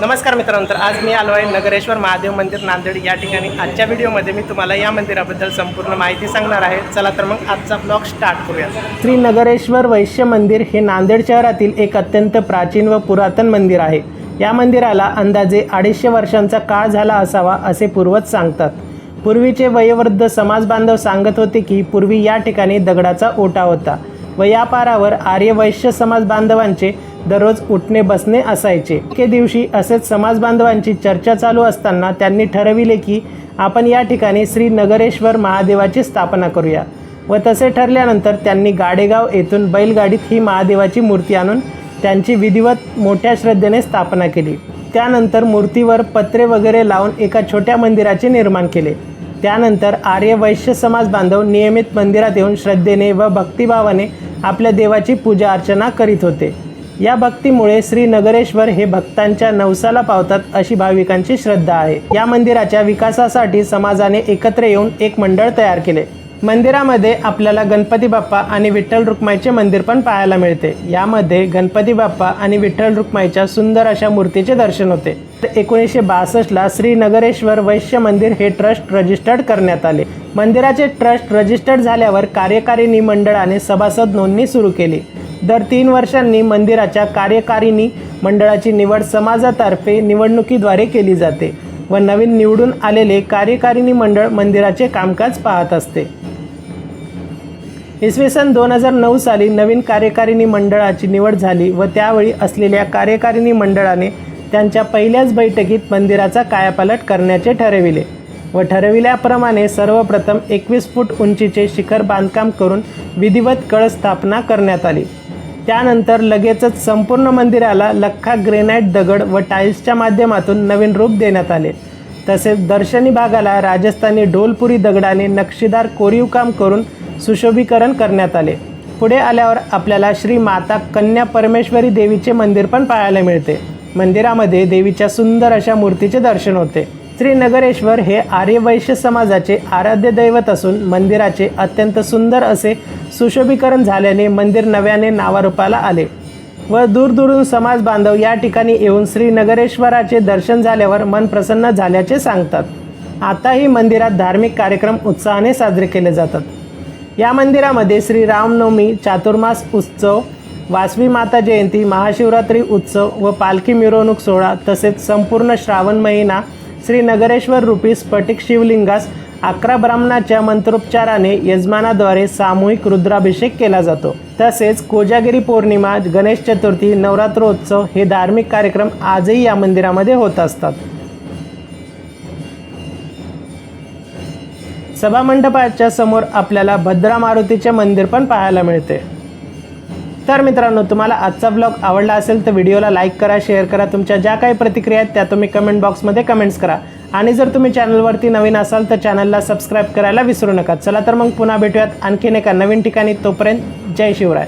नमस्कार मित्रांनो तर आज मी आलो आहे नगरेश्वर महादेव मंदिर नांदेड या ठिकाणी. आजच्या व्हिडिओमध्ये मी तुम्हाला या मंदिराबद्दल संपूर्ण माहिती सांगणार आहे. चला तर मग आजचा ब्लॉग स्टार्ट करूया. श्री नगरेश्वर वैश्य मंदिर हे नांदेड शहरातील एक अत्यंत प्राचीन व पुरातन मंदिर आहे. या मंदिराला अंदाजे अडीचशे वर्षांचा काळ झाला असावा असे पूर्वज सांगतात. पूर्वीचे वयोवृद्ध समाज बांधव सांगत होते की पूर्वी या ठिकाणी दगडाचा ओटा होता व या पारावर आर्य वैश्य समाज बांधवांचे दररोज उठणे बसणे असायचे. एके दिवशी असेच समाज बांधवांची चर्चा चालू असताना त्यांनी ठरविले की आपण या ठिकाणी श्री नगरेश्वर महादेवाची स्थापना करूया व तसे ठरल्यानंतर त्यांनी गाडेगाव येथून बैलगाडीत ही महादेवाची मूर्ती आणून त्यांची विधिवत मोठ्या श्रद्धेने स्थापना केली. त्यानंतर मूर्तीवर पत्रे वगैरे लावून एका छोट्या मंदिराचे निर्माण केले. त्यानंतर आर्य वैश्य समाज बांधव नियमित मंदिरात येऊन श्रद्धेने व भक्तिभावाने आपल्या देवाची पूजा अर्चना करीत होते. या भक्तीमुळे श्री नगरेश्वर हे भक्तांच्या नवसाला पावतात अशी भाविकांची श्रद्धा आहे. या मंदिराच्या विकासासाठी समाजाने एकत्र येऊन एक मंडळ तयार केले. मंदिरामध्ये आपल्याला गणपती बाप्पा आणि विठ्ठल रुक्माईचे मंदिर पण पाहायला मिळते. यामध्ये गणपती बाप्पा आणि विठ्ठल रुक्माईच्या सुंदर अशा मूर्तीचे दर्शन होते. एकोणीसशे बासष्टला श्री नगरेश्वर वैश्य मंदिर हे ट्रस्ट रजिस्टर्ड करण्यात आले. मंदिराचे ट्रस्ट रजिस्टर्ड झाल्यावर कार्यकारिणी मंडळाने सभासद नोंदणी सुरू केली. दर तीन वर्षांनी मंदिराच्या कार्यकारिणी मंडळाची निवड समाजातर्फे निवडणुकीद्वारे केली जाते व नवीन निवडून आलेले कार्यकारिणी मंडळ मंदिराचे कामकाज पाहत असते. इसवी सन दोन हजार नऊ साली नवीन कार्यकारिणी मंडळाची निवड झाली व त्यावेळी असलेल्या कार्यकारिणी मंडळाने त्यांच्या पहिल्याच बैठकीत मंदिराचा कायापालट करण्याचे ठरविले व ठरविल्याप्रमाणे सर्वप्रथम एकवीस फूट उंचीचे शिखर बांधकाम करून विधिवत कळ स्थापना करण्यात आली. त्यानंतर लगेचच संपूर्ण मंदिराला लख्खा ग्रेनाईट दगड व टाईल्सच्या माध्यमातून नवीन रूप देण्यात आले. तसेच दर्शनी भागाला राजस्थानी ढोलपुरी दगडाने नक्षीदार कोरीव काम करून सुशोभीकरण करण्यात आले. पुढे आल्यावर आपल्याला श्री माता कन्या परमेश्वरी देवीचे मंदिर पण पाहायला मिळते. मंदिरामध्ये देवीच्या सुंदर अशा मूर्तीचे दर्शन होते. श्री नगरेश्वर हे आर्यवैश्य समाजाचे आराध्य दैवत असून मंदिराचे अत्यंत सुंदर असे सुशोभीकरण झाल्याने मंदिर नव्याने नावारूपाला आले व दूरदूरून समाज बांधव या ठिकाणी येऊन श्री नगरेश्वराचे दर्शन झाल्यावर मन प्रसन्न झाल्याचे सांगतात. आताही मंदिरात धार्मिक कार्यक्रम उत्साहाने साजरे केले जातात. या मंदिरामध्ये श्री रामनवमी चातुर्मास उत्सव वासवी माता जयंती महाशिवरात्री उत्सव व पालखी मिरवणूक सोहळा तसेच संपूर्ण श्रावण महिना श्री नगरेश्वर रूपी स्फटिक शिवलिंगास अकरा ब्राह्मणाच्या मंत्रोपचाराने यजमानाद्वारे सामूहिक रुद्राभिषेक केला जातो. तसेच कोजागिरी पौर्णिमा गणेश चतुर्थी नवरात्रोत्सव हे धार्मिक कार्यक्रम आजही या मंदिरामध्ये होत असतात. सभामंडपाच्या समोर आपल्याला भद्रा मारुतीचे मंदिर पण पाहायला मिळते. तर मित्रांनो तुम्हाला आजचा ब्लॉग आवडला असेल तर व्हिडिओला लाईक करा शेअर करा. तुमच्या ज्या काही प्रतिक्रिया आहेत त्या तुम्ही कमेंट बॉक्समध्ये कमेंट्स करा. आणि जर तुम्ही चॅनलवरती नवीन असाल तर चॅनलला सबस्क्राईब करायला विसरू नका. चला तर मग पुन्हा भेटूयात. आणखीन एका नवीन ठिकाणी. तोपर्यंत जय शिवराय.